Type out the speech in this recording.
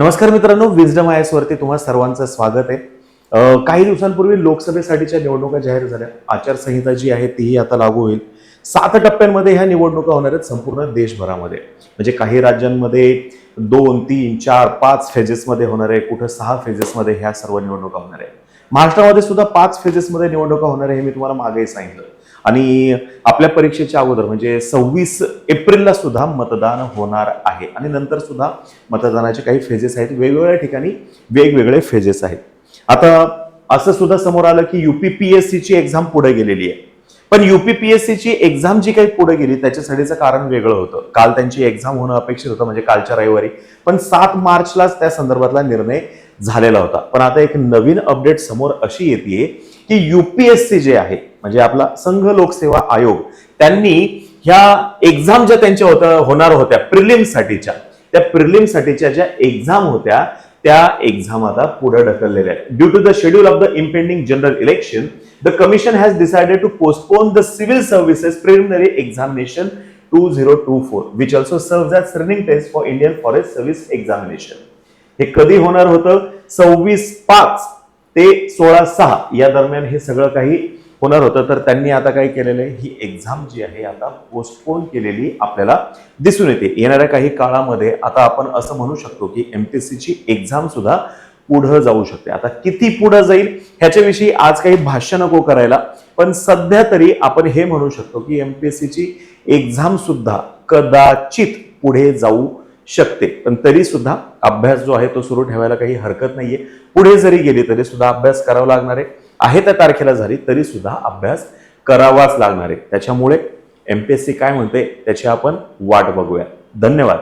नमस्कार मित्रांनो wisdom I S वरती तुम्हा सर्वांचं स्वागत आहे. काही दिवसांपूर्वी लोकसभेसाठीच्या निवडणुका जाहीर झाल्या. आचारसंहिता जी आहे तीही आता लागू होईल. सात टप्प्यांमध्ये ह्या निवडणुका होणार आहेत संपूर्ण देशभरामध्ये. म्हणजे काही राज्यांमध्ये दोन तीन चार पाच फेजेसमध्ये होणार आहे. कुठं सहा फेजेसमध्ये ह्या सर्व निवडणुका होणार आहे महाराष्ट्रामध्ये सुद्धा पाच फेजेसमध्ये निवडणुका होणार आहे हे मी तुम्हाला मागे सांगितलं. आणि आपल्या परीक्षेच्या अगोदर म्हणजे सव्वीस एप्रिलला सुद्धा मतदान होणार आहे. आणि नंतर सुद्धा मतदानाचे काही फेजेस आहेत. वेगवेगळ्या ठिकाणी वेगवेगळे फेजेस आहेत. आता असं सुद्धा समोर आलं की युपीपीएससीची एक्झाम पुढे गेलेली आहे. पण युपीपीएससीची एक्झाम जी काही पुढे गेली त्याच्यासाठीचं कारण वेगळं होतं. काल त्यांची एक्झाम होणं अपेक्षित होतं म्हणजे कालच्या रविवारी. पण सात मार्चलाच त्या संदर्भातला निर्णय झालेला होता. पण आता एक नवीन अपडेट समोर अशी येते की युपीएससी जे आहे म्हणजे आपला संघ लोकसेवा आयोग त्यांनी ह्या एक्झाम ज्या त्यांच्या होत्या होणार होत्या प्रिलिम्ससाठीच्या त्या प्रिलिम्ससाठीच्या ज्या एक्झाम होत्या त्या एक्झाम आता पुढे ढकललेल्या आहेत. Due to the schedule of the impending general election the commission has decided to postpone the civil services preliminary examination two zero two four which also serve as running test for Indian forest service examination हे कधी होणार होतं? सव्वीस पाच ते सोळा सहा या दरम्यान हे सगळं काही होणार होतं. तर त्यांनी आता काय केलेलं आहे? ही एक्झाम जी आहे आता पोस्टपोन केलेली आपल्याला दिसून येते. येणाऱ्या काही काळामध्ये आता आपण असं म्हणू शकतो की एम पी सीची एक्झाम सुद्धा पुढं जाऊ शकते. आता किती पुढं जाईल ह्याच्याविषयी आज काही भाष्य नको करायला पण सध्या तरी आपण हे म्हणू शकतो की एम पी एस सीची एक्झाम सुद्धा कदाचित पुढे जाऊ शकते. पण तरी सुद्धा अभ्यास जो आहे तो सुरू ठेवायला काही हरकत नाहीये. पुढे जरी गेली तरी सुद्धा अभ्यास करावा लागणार आहे. आहे त्या तारखेला झाली तरी सुद्धा अभ्यास करावाच लागणार आहे. त्याच्यामुळे एम पी एस सी काय म्हणते त्याची आपण वाट बघूया. धन्यवाद.